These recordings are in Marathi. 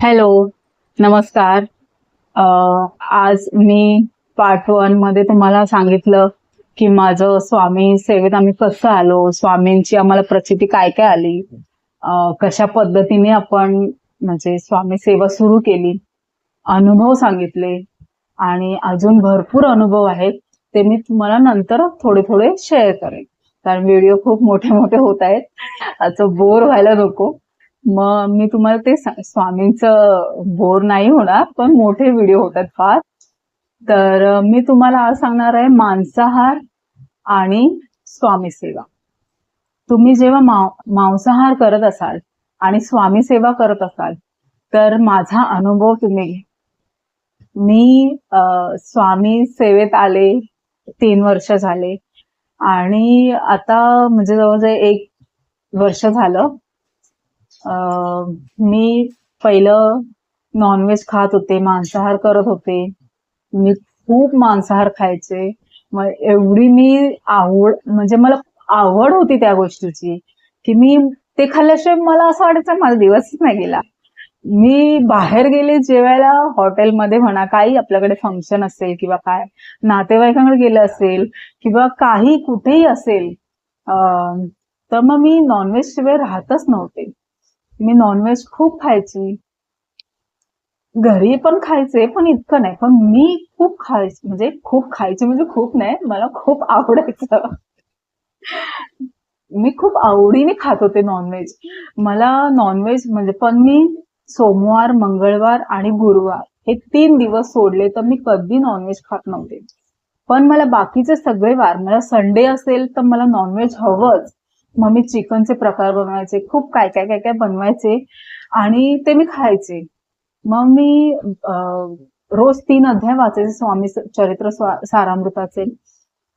हॅलो नमस्कार. आज मी पार्ट वनमध्ये तुम्हाला सांगितलं की माझं स्वामी सेवेत आम्ही कसं आलो स्वामींची आम्हाला प्रचिती काय काय आली कशा पद्धतीने आपण म्हणजे स्वामी सेवा सुरू केली अनुभव सांगितले आणि अजून भरपूर अनुभव आहेत ते मी तुम्हाला नंतर थोडे थोडे शेअर करेन. कारण व्हिडिओ खूप मोठे मोठे होत आहेत. असं बोर व्हायला नको. मग मी तुम्हाला ते स्वामींच स्वामींचं बोर नाही होणार पण मोठे व्हिडिओ होतात फार. तर मी तुम्हाला आज सांगणार आहे मांसाहार आणि स्वामी सेवा. तुम्ही जेव्हा मांसाहार करत असाल आणि स्वामी सेवा करत असाल तर माझा अनुभव तुम्ही घ्या. मी स्वामी सेवेत आले तीन वर्ष झाले. आणि आता म्हणजे जवळजवळ एक वर्ष झालं मी पहिलं नॉनव्हेज खात होते मांसाहार करत होते. मी खूप मांसाहार खायचे. मग एवढी मी आवड म्हणजे मला आवड होती त्या गोष्टीची की मी ते खाल्ल्याशिवाय मला असं वाटायचं माझा दिवसच नाही गेला. मी बाहेर गेले जेवायला हॉटेलमध्ये म्हणा काही आपल्याकडे फंक्शन असेल किंवा काय नातेवाईकांकडे गेलं असेल किंवा काही कुठेही असेल तर मग मी नॉनव्हेज शिवाय राहतच नव्हते. मी नॉनव्हेज खूप खायची. घरी पण खायचे पण इतकं नाही. पण मी खूप खायचे म्हणजे खूप खायचे म्हणजे खूप नाही मला खूप आवडायचं. मी खूप आवडीने खात होते नॉनव्हेज मला नॉनव्हेज म्हणजे पण मी सोमवार मंगळवार आणि गुरुवार हे तीन दिवस सोडले तर मी कधी नॉनव्हेज खात नव्हते. पण मला बाकीचे सगळे वार मला संडे असेल तर मला नॉनव्हेज हवंच. मग मी चिकनचे प्रकार बनवायचे खूप काय काय काय काय बनवायचे आणि ते मी खायचे. मग मी रोज तीन अध्याय वाचायचे स्वामी चरित्र स्वा- सारामृताचे.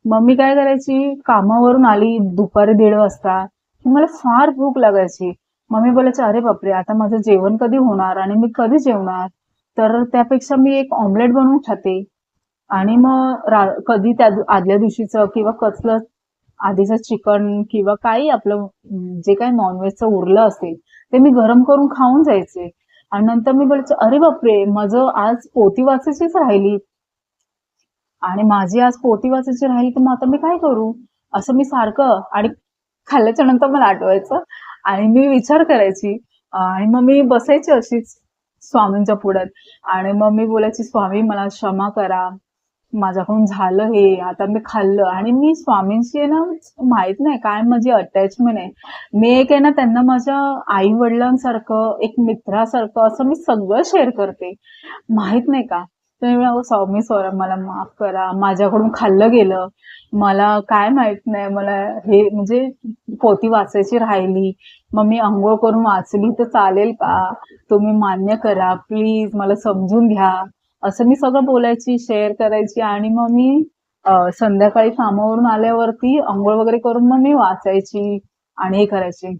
मग मी काय करायची कामावरून आली दुपारी दीड वाजता की मला फार भूक लागायची. मम्मी बोलायची बोलायचे अरे बापरे आता माझं जेवण कधी होणार आणि मी कधी जेवणार? तर त्यापेक्षा मी एक ऑमलेट बनवून खाते. आणि मग कधी त्या आदल्या दिवशीचं किंवा कसलं आधीचं चिकन किंवा काही आपलं जे काही नॉनव्हेजचं उरलं असेल ते मी गरम करून खाऊन जायचे. आणि नंतर मी बोलायचं अरे बापरे माझं आज पोती वाचायचीच राहिली. आणि माझी आज पोती वाचायची राहिली तर मग आता मी काय करू? असं मी सारखं आणि खाल्ल्याच्या नंतर मला आठवायचं. आणि मी विचार करायची. आणि मग मी बसायची अशीच स्वामींच्या पुढ्यात आणि मग मी बोलायची स्वामी मला क्षमा करा. माझ्याकडून झालं हे आता मी खाल्लं. आणि मी स्वामींशी आहे ना माहीत नाही काय माझी अटॅचमेंट आहे. मी एक आहे ना त्यांना माझ्या आई वडिलांसारखं एक मित्रासारखं असं मी सगळं शेअर करते. माहीत नाही का? तुम्ही स्वामी सोरा मला माफ करा. माझ्याकडून खाल्लं गेलं. मला काय माहीत नाही. मला हे म्हणजे पोती वाचायची राहिली. मग मी आंघोळ करून वाचली तर चालेल का? तुम्ही मान्य करा. प्लीज मला समजून घ्या. असं मी सगळं बोलायची शेअर करायची आणि मग मी संध्याकाळी कामावरून आल्यावरती आंघोळ वगैरे करून मग मी वाचायची आणि हे करायची.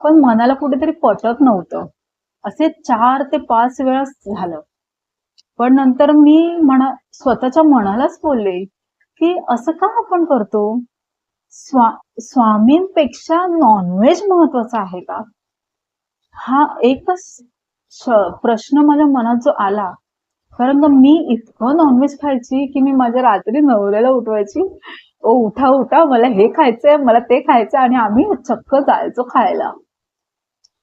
पण मनाला कुठेतरी पटत नव्हतं. असे चार ते पाच वेळा झालं. पण नंतर मी म्हणा स्वतःच्या मनालाच बोलले की असं का आपण करतो? स्वा स्वामींपेक्षा नॉनव्हेज महत्त्वाचा आहे का? हा एकच प्रश्न माझ्या मनात जो आला कारण का मी इतकं नॉनव्हेज खायची की मी माझ्या रात्री नवऱ्याला उठवायची ओ उठा उठा मला हे खायचंय मला ते खायचंय आणि आम्ही चक्क जायचो खायला.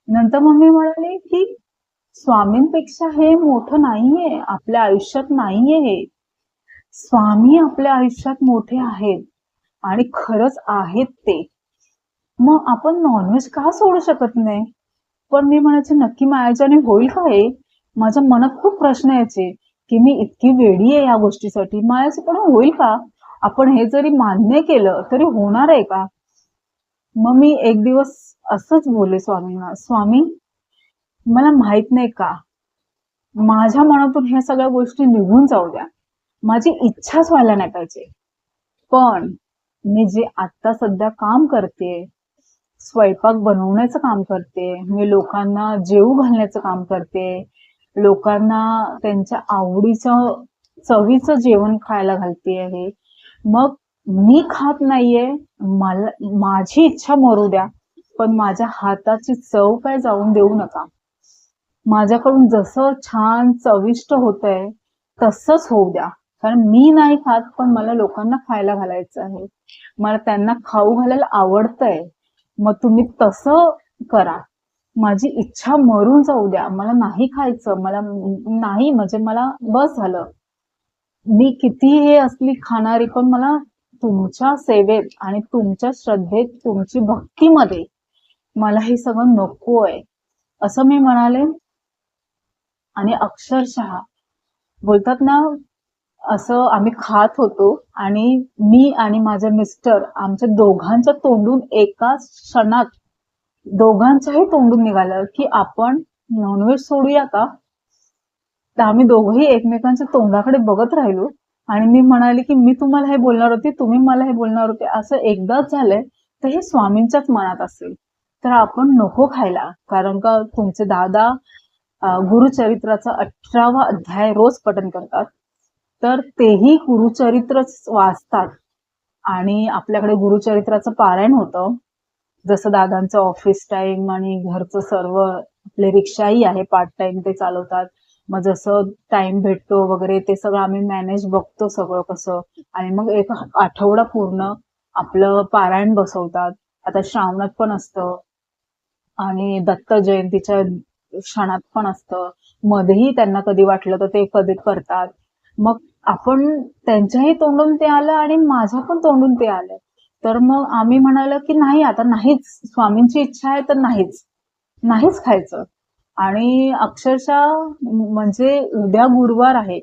नंतर मम्मी म्हणाली की स्वामींपेक्षा हे मोठं नाहीये आपल्या आयुष्यात नाहीये हे. स्वामी आपल्या आयुष्यात मोठे आहेत आणि खरंच आहेत ते. मग आपण नॉनव्हेज का सोडू शकत नाही? पण मी म्हणायचे नक्की माझ्याने होईल का हे? माझ्या मनात खूप प्रश्न यायचे. की मी इतकी वेडी आहे या गोष्टीसाठी? माझ्याचं पण होईल का? आपण हे जरी मान्य केलं तरी होणार आहे का? मग मी एक दिवस असंच बोलले स्वामींना स्वामी मला माहीत नाही का? माझ्या मनातून ह्या सगळ्या गोष्टी निघून जाऊ द्या. माझी इच्छाच व्हायला नाही पाहिजे. पण मी जे आता सध्या काम करते स्वयंपाक बनवण्याचं काम करते मी लोकांना जेवू घालण्याचं काम करते लोकांना त्यांच्या आवडीचं चवीचं जेवण खायला घालते आहे. मग मी खात नाहीये मला माझी इच्छा मरू द्या पण माझ्या हाताची चव काय जाऊन देऊ नका. माझ्याकडून जसं छान चविष्ट होतंय तसंच होऊ द्या. कारण मी नाही खात पण मला लोकांना खायला घालायचं आहे. मला त्यांना खाऊ घालायला आवडतंय. मग तुम्ही तसं करा. माझी इच्छा मरून जाऊ द्या. मला नाही खायचं. मला नाही म्हणजे मला बस झालं. मी किती हे असली खाणारी पण मला तुमच्या सेवेत आणि तुमच्या श्रद्धेत तुमची भक्तीमध्ये मला हे सगळं नको आहे असं मी म्हणाले. आणि अक्षरशः बोलतात ना असं आम्ही खात होतो आणि मी आणि माझे मिस्टर आमच्या दोघांच्या तोंडून एका क्षणात दोघांच्याही तोंडून निघालं की आपण नॉनव्हेज सोडूया का? तर आम्ही दोघंही एकमेकांच्या तोंडाकडे बघत राहिलो आणि मी म्हणाले की मी तुम्हाला हे बोलणार होते तुम्ही मला हे बोलणार होते असं एकदाच झालंय तर हे स्वामींच्याच मनात असेल. तर आपण नको खायला कारण का तुमचे दादा गुरुचरित्राचा अठरावा अध्याय रोज पठन करतात. तर तेही गुरुचरित्रच वाचतात. आणि आपल्याकडे गुरुचरित्राचं पारायण होतं. जसं दादांचं ऑफिस टाइम आणि घरचं सर्व आपले रिक्षाही आहे पार्ट टाइम ते चालवतात. मग जसं टाइम भेटतो वगैरे ते सगळं आम्ही मॅनेज बघतो सगळं कसं. आणि मग एक आठवडा पूर्ण आपलं पारायण बसवतात. आता श्रावणात पण असतं. आणि दत्त जयंतीच्या क्षणात पण असतं. मध्येही त्यांना कधी वाटलं तर ते कधी करतात. मग आपण त्यांच्याही तोंडून ते आलं आणि माझ्या पण तोंडून ते आलं. तर मग आम्ही म्हणालो की नाही आता नाहीच. स्वामींची इच्छा आहे तर नाहीच. नाहीच खायचं. आणि अक्षरशः म्हणजे उद्या गुरुवार आहे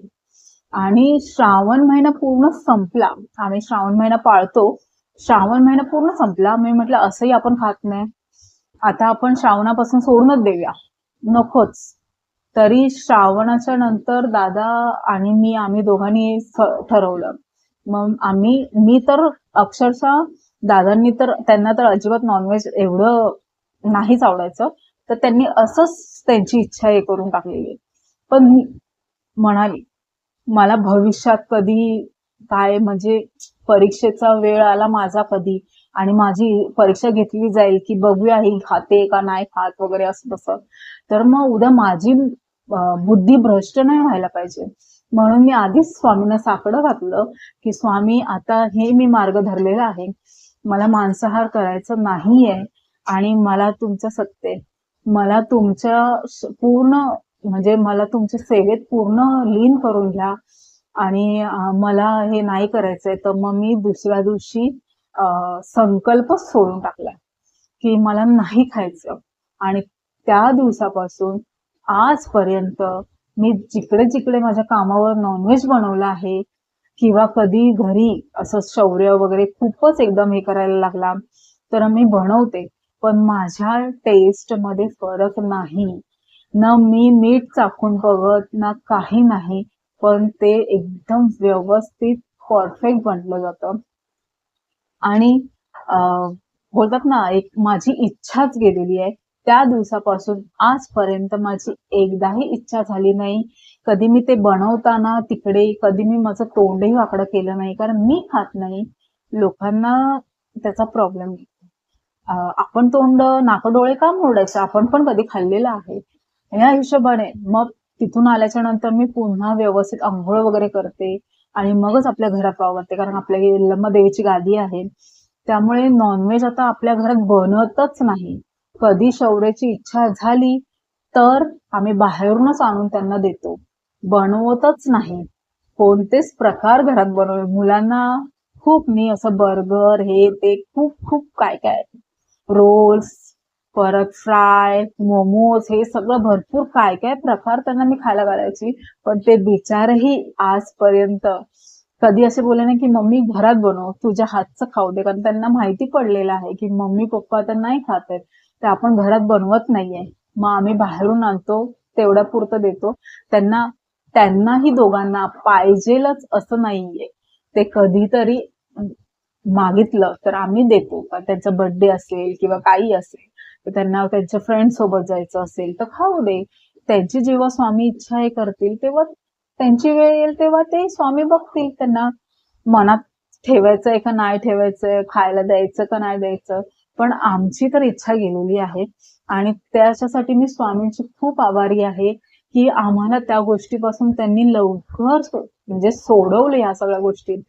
आणि श्रावण महिना पूर्ण संपला. आम्ही श्रावण महिना पाळतो. श्रावण महिना पूर्ण संपला. मी म्हटलं असंही आपण खात नाही. आता आपण श्रावणापासून सोडूनच देऊया. नकोच. तरी श्रावणाच्या नंतर दादा आणि मी आम्ही दोघांनी ठरवलं. मग आम्ही मी तर अक्षरशः दादांनी तर त्यांना तर अजिबात नॉनव्हेज एवढं नाहीच आवडायचं. तर त्यांनी असंच त्यांची इच्छा हे करून टाकलेली. आहे. पण मी म्हणाली मला भविष्यात कधी काय म्हणजे परीक्षेचा वेळ आला माझा कधी आणि माझी परीक्षा घेतली जाईल की बघूया ही खाते का नाही खात वगैरे असं तसं. तर मग उद्या माझी बुद्धी भ्रष्ट नाही व्हायला पाहिजे. म्हणून मी आधीच स्वामींना साकडं घातलं की स्वामी आता हे मी मार्ग धरलेला आहे. मला मांसाहार करायचं नाहीये आणि मला तुमचं सत्य आहे. मला तुमच्या पूर्ण म्हणजे मला तुमच्या सेवेत पूर्ण लीन करून घ्या आणि मला हे नाही करायचंय. तर मग मी दुसऱ्या दिवशी संकल्प संकल्पच सोडून टाकला की मला नाही खायचं. आणि त्या दिवसापासून आजपर्यंत मी जिकडे जिकडे माझ्या कामावर नॉनव्हेज बनवलं आहे किंवा कधी घरी असं शौर्य वगैरे खूपच एकदम हे करायला लागला तर मी बनवते. पण माझ्या टेस्टमध्ये फरक नाही. ना मी मीठ चाखून बघत ना काही नाही. पण ते एकदम व्यवस्थित परफेक्ट बनलं जातं. आणि बोलतात ना एक माझी इच्छाच गेलेली आहे. त्या दिवसापासून आजपर्यंत माझी एकदाही इच्छा झाली नाही. कधी मी ते बनवताना तिकडे कधी मी माझं तोंडही वाकडं केलं नाही कारण मी खात नाही. लोकांना त्याचा प्रॉब्लेम आपण तोंड नाकडोळे का मोडायचे? आपण पण कधी खाल्लेलं आहे. या हिशोबाने मग तिथून आल्याच्यानंतर मी पुन्हा व्यवस्थित आंघोळ वगैरे करते आणि मगच आपल्या घरात वावरते कारण आपल्या लम्मा देवीची गादी आहे. त्यामुळे नॉनव्हेज आता आपल्या घरात बनतच नाही. कधी शौर्याची इच्छा झाली तर आम्ही बाहेरूनच आणून त्यांना देतो. बनवतच नाही. कोणतेच प्रकार घरात बनवले. मुलांना खूप मी असं बर्गर हे ते खूप खूप काय काय. रोल्स परत फ्राय मोमोज हे सगळं भरपूर काय काय प्रकार त्यांना मी खायला घालायची. पण ते बिचारही आजपर्यंत कधी असे बोलले नाही की मम्मी घरात बनव. तुझ्या हातचं खाऊ दे. कारण त्यांना माहिती पडलेलं आहे की मम्मी पप्पा तर नाही खात आहेत. ते आपण घरात बनवत नाहीये. मग आम्ही बाहेरून आणतो तेवढ्या पुरतं देतो. त्यांना त्यांनाही दोघांना पाहिजेलच असं नाहीये. ते कधीतरी मागितलं तर आम्ही देतो. का त्यांचा बर्थडे असेल किंवा काही असेल तर त्यांना त्यांच्या फ्रेंड सोबत जायचं असेल तर खाऊ दे. त्यांची जेव्हा स्वामी इच्छा हे करतील तेव्हा त्यांची वेळ येईल तेव्हा ते स्वामी बघतील. त्यांना मनात ठेवायचंय का नाही ठेवायचंय खायला द्यायचं का नाही द्यायचं. पण आमची तर इच्छा गेलेली आहे. आणि त्याच्यासाठी मी स्वामींची खूप आभारी आहे की आम्हाला त्या गोष्टीपासून त्यांनी लवकर म्हणजे सोडवलं या सगळ्या गोष्टी.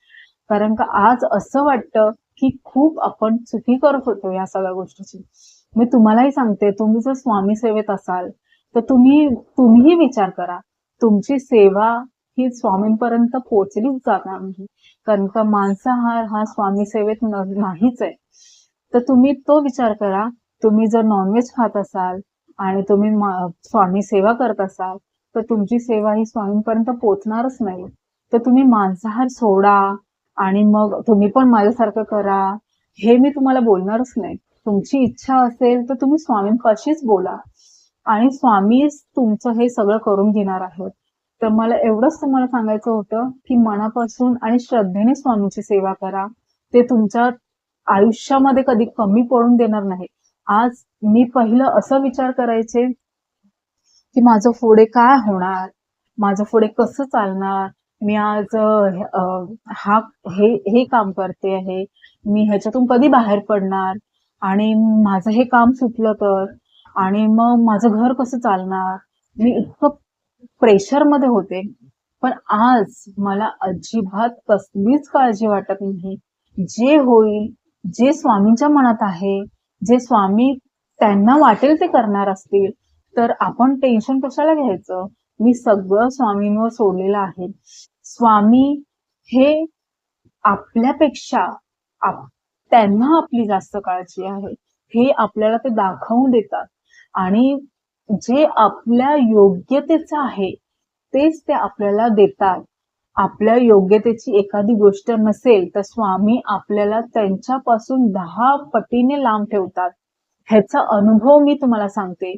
कारण का आज असं वाटतं की खूप आपण चुकी करत होतो या सगळ्या गोष्टीची. मी तुम्हालाही सांगते तुम्ही जर स्वामी सेवेत असाल तर तुम्ही तुम्हीही विचार करा. तुमची सेवा ही स्वामींपर्यंत पोहोचलीच जाणार नाही. कारण का मांसाहार हा स्वामी सेवेत नाहीच आहे. तर तुम्ही तो विचार करा. तुम्ही जर नॉनव्हेज खात असाल आणि तुम्ही स्वामी सेवा करत असाल तर तुमची सेवा ही स्वामींपर्यंत पोचणारच नाही. तर तुम्ही मांसाहार सोडा आणि मग तुम्ही पण माझ्यासारखं करा. हे मी तुम्हाला बोलणारच नाही. तुमची इच्छा असेल तर तुम्ही स्वामींपाशीच बोला. आणि स्वामीच तुमचं हे सगळं करून घेणार आहेत. तर मला एवढंच तुम्हाला सांगायचं होतं की मनापासून आणि श्रद्धेने स्वामींची सेवा करा. ते तुमच्या आयुष्यामध्ये कधी कमी पडून देणार नाही. आज मी पहिलं असं विचार करायचे की माझं पुढे काय होणार? माझं पुढे कसं चालणार? मी आज हा हे हे काम करते आहे. मी ह्याच्यातून कधी बाहेर पडणार? आणि माझं हे काम सुटलं तर? आणि मग माझं घर कसं चालणार? मी इतकं प्रेशरमध्ये होते. पण आज मला अजिबात कसलीच काळजी वाटत नाही. जे होईल जे स्वामींच्या मनात आहे जे स्वामी त्यांना वाटेल ते करणार असतील तर आपण टेन्शन कशाला घ्यायचं? मी सगळं स्वामींवर सोडलेलं आहे. स्वामी हे आपल्यापेक्षा आप- त्यांना आपली जास्त काळजी आहे. हे आपल्याला ते दाखवून देतात. आणि जे आपल्या योग्यतेचं आहे तेच ते आपल्याला देतात. आपल्या योग्यतेची एखादी गोष्ट नसेल तर स्वामी आपल्याला त्यांच्यापासून दहा पटीने लांब ठेवतात. ह्याचा अनुभव मी तुम्हाला सांगते.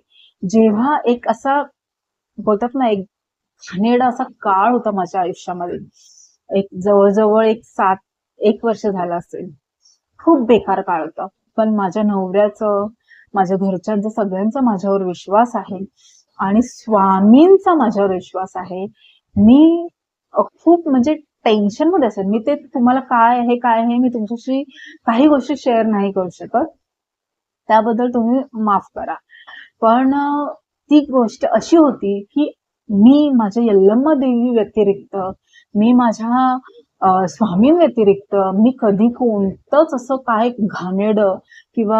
जेव्हा एक असा बोलतात ना एक घाणेरडा असा काळ होता माझ्या आयुष्यामध्ये. एक जवळजवळ एक सात एक वर्ष झालं असेल. खूप बेकार काळ होता. पण माझ्या नवऱ्याचं माझ्या घरच्यांचा सगळ्यांचा माझ्यावर विश्वास आहे. आणि स्वामींचा माझ्यावर विश्वास आहे. मी खूप म्हणजे टेन्शनमध्ये असेल. मी ते तुम्हाला काय आहे काय आहे मी तुमच्याशी काही गोष्टी शेअर नाही करू शकत. त्याबद्दल तुम्ही माफ करा. पण ती गोष्ट अशी होती की मी माझ्या यल्लम्मा देवी व्यतिरिक्त मी माझ्या स्वामींव्यतिरिक्त स्वामीं व्यतिरिक्त मी कधी कोणतंच असं काय घाणेड किंवा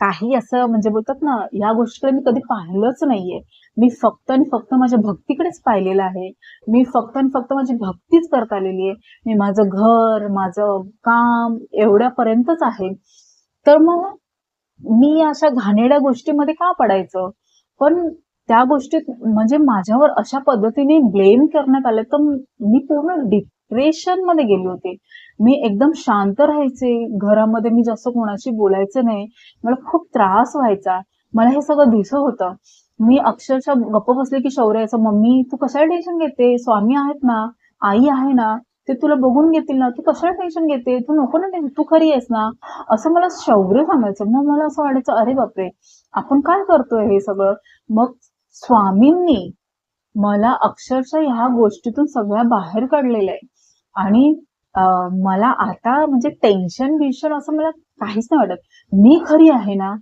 काही असं म्हणजे बोलतात ना या गोष्टीकडे मी कधी पाहिलंच नाहीये. मी फक्त आणि फक्त माझ्या भक्तीकडेच पाहिलेलं आहे. मी फक्त आणि फक्त माझी भक्तीच करत आलेली आहे. मी माझं घर माझं काम एवढ्यापर्यंतच आहे. तर मग मी अशा घाणेड्या गोष्टीमध्ये का पडायचं? पण त्या गोष्टीत म्हणजे माझ्यावर अशा पद्धतीने ब्लेम करण्यात आलं तर मी पूर्ण डिप डिप्रेशनमध्ये गेली होती. मी एकदम शांत राहायचे घरामध्ये मी जास्त कोणाशी बोलायचं नाही. मला खूप त्रास व्हायचा. मला हे सगळं दिसत होतं. मी अक्षरशः गप्प बसले की शौर्याचं मम्मी तू कशाला टेन्शन घेते? स्वामी आहेत ना? आई आहे ना? ते तुला बघून घेतील ना? तू कशाला टेन्शन घेते? तू नको ना टेन्शन तू खरी आहेस ना? असं मला शौर्य सांगायचं. मग मला असं वाटायचं अरे बापरे! आपण काय करतोय हे सगळं? मग स्वामींनी मला अक्षरशः ह्या गोष्टीतून सगळ्या बाहेर काढलेलं आहे. आणि मला आता म्हणजे टेन्शन बिन्शन असं मला काहीच नाही वाटत. मी खरी आहे ना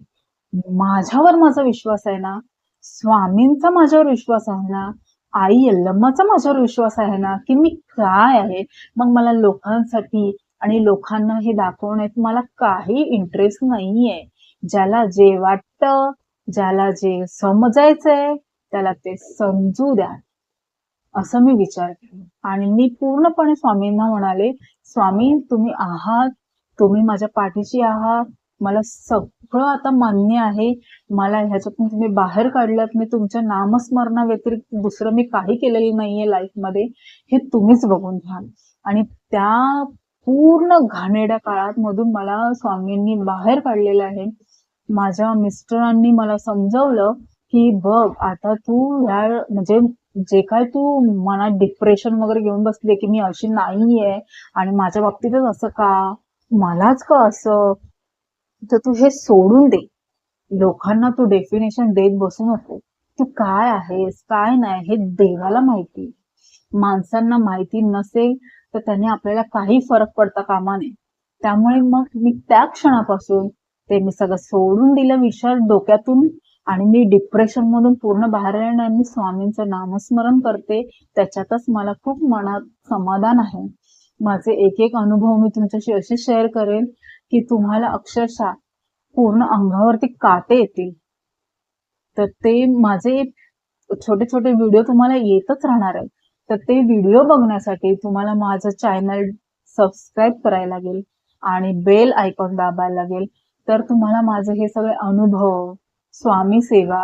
माझ्यावर माझा विश्वास आहे ना स्वामींचा माझ्यावर विश्वास आहे ना आई यल्लम्माचा माझ्यावर विश्वास आहे ना की मी काय आहे? मग मला लोकांसाठी आणि लोकांना हे दाखवण्यात मला काही इंटरेस्ट नाहीये. ज्याला जे वाटतं ज्याला जे समजायचंय त्याला ते समजू द्या. असं मी विचार केला. आणि मी पूर्णपणे स्वामींना म्हणाले स्वामी तुम्ही आहात तुम्ही माझ्या पाठीशी आहात मला सगळं आता मान्य आहे मला ह्याच्यातून तुम्ही बाहेर काढलात मी तुमच्या नामस्मरणा व्यतिरिक्त दुसरं मी काही केलेलं नाहीये लाईफमध्ये हे तुम्हीच बघून घ्या आणि त्या पूर्ण घाणेरड्या काळात मधून मला स्वामींनी बाहेर काढलेलं आहे. माझ्या मिस्टरांनी मला समजवलं की बघ आता तू ह्या म्हणजे जे काय तू मनात डिप्रेशन वगैरे घेऊन बसले की मी अशी नाहीये आणि माझ्या बाबतीतच असं का? मलाच का असं? तर तू हे सोडून दे. लोकांना तू डेफिनेशन देत बसू नको. तू काय आहेस? काय नाही? हे देवाला माहिती. माणसांना माहिती नसेल तर त्याने आपल्याला काही फरक पडता कामा नये. त्यामुळे मग मी त्या क्षणापासून ते मी सगळं सोडून दिलं विचार डोक्यातून. आणि मी डिप्रेशन मधून पूर्ण बाहेर येणार मी स्वामींचं नामस्मरण करते त्याच्यातच मला खूप मनात समाधान आहे. माझे एक एक अनुभव मी तुमच्याशी असे शेअर करेन की तुम्हाला अक्षरशः पूर्ण अंगावरती काटे येतील. तर ते माझे छोटे छोटे व्हिडिओ तुम्हाला येतच राहणार आहेत. तर ते व्हिडिओ बघण्यासाठी तुम्हाला माझं चॅनल सबस्क्राईब करायला लागेल आणि बेल आयकॉन दाबायला लागेल. तर तुम्हाला माझे हे सगळे अनुभव स्वामी सेवा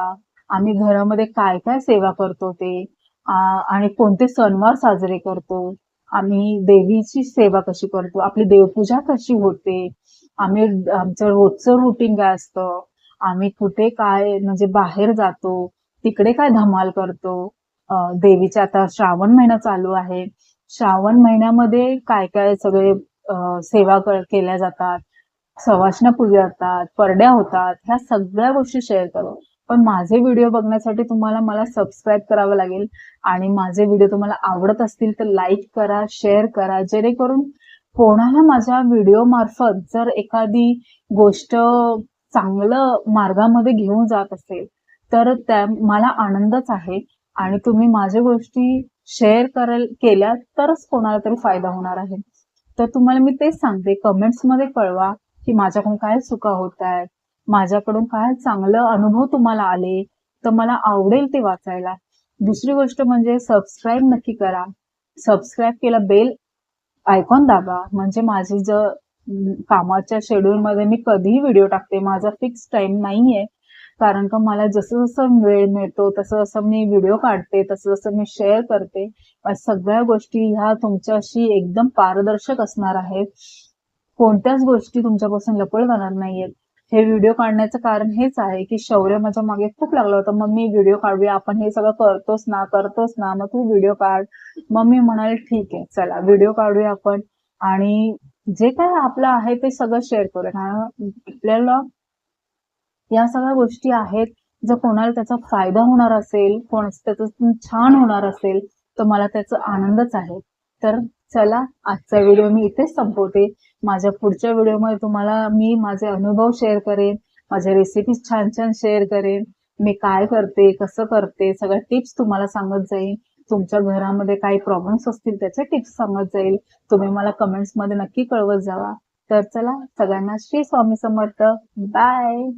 आम्ही घरामध्ये काय काय सेवा करतो ते आणि कोणते सणवार साजरे करतो आम्ही देवीची सेवा कशी करतो आपली देवपूजा कशी होते आम्ही आमचं रोजचं रुटीन काय असतं आम्ही कुठे काय म्हणजे बाहेर जातो तिकडे काय धमाल करतो देवीचे आता श्रावण महिना चालू आहे श्रावण महिन्यामध्ये काय काय सगळे सेवा केल्या जातात सवासना पूजा होतात परड्या होतात ह्या सगळ्या गोष्टी शेअर करू. पण माझे व्हिडिओ बघण्यासाठी तुम्हाला मला सबस्क्राईब करावं लागेल आणि माझे व्हिडिओ तुम्हाला आवडत असतील तर लाईक करा शेअर करा जेणेकरून कोणाला माझ्या व्हिडिओ मार्फत जर एखादी गोष्ट चांगलं मार्गामध्ये घेऊन जात असेल तर त्या मला आनंदच आहे. आणि तुम्ही माझ्या गोष्टी शेअर कराल केल्या तरच कोणाला तरी फायदा होणार आहे. तर तुम्हाला मी तेच सांगते कमेंट्समध्ये कळवा. की माझ्याकडून काय चुका होत आहेत? माझ्याकडून काय चांगलं अनुभव तुम्हाला आले? तर मला आवडेल ते वाचायला. दुसरी गोष्ट म्हणजे सबस्क्राईब नक्की करा. सबस्क्राईब केला बेल आयकॉन दाबा. म्हणजे माझी जर कामाच्या शेड्यूल मध्ये मी कधीही व्हिडिओ टाकते. माझा फिक्स टाइम नाहीये. कारण का मला जसं जसं वेळ मिळतो तसं जसं मी व्हिडिओ काढते तसं जसं मी शेअर करते. सगळ्या गोष्टी ह्या तुमच्याशी एकदम पारदर्शक असणार आहेत. कोणत्याच गोष्टी तुमच्यापासून लपळ जाणार नाहीयेत. हे व्हिडिओ काढण्याचं कारण हेच आहे की शौर्य माझ्या मागे खूप लागलं होतं. मी व्हिडिओ काढूया. आपण हे सगळं करतोच ना करतोच ना. मग तू व्हिडिओ काढ. मम्मी म्हणाले ठीक आहे चला व्हिडिओ काढूया आपण. आणि जे काय आपलं आहे ते सगळं शेअर करूया. कारण आपल्याला या सगळ्या गोष्टी आहेत. जर कोणाला त्याचा फायदा होणार असेल कोण त्याचं छान होणार असेल तर मला त्याचा आनंदच आहे. तर चला आजचा व्हिडिओ मी इथेच संपवते. माझ्या पुढच्या व्हिडिओमध्ये तुम्हाला मी माझे अनुभव शेअर करेन माझ्या रेसिपीज छान छान शेअर करेन मी काय करते कसं करते सगळ्या टिप्स तुम्हाला सांगत जाईन. तुमच्या घरामध्ये काही प्रॉब्लेम्स असतील त्याच्या टिप्स सांगत जाईल. तुम्ही मला कमेंट्समध्ये नक्की कळवत जावा. तर चला सगळ्यांना श्री स्वामी समर्थ. बाय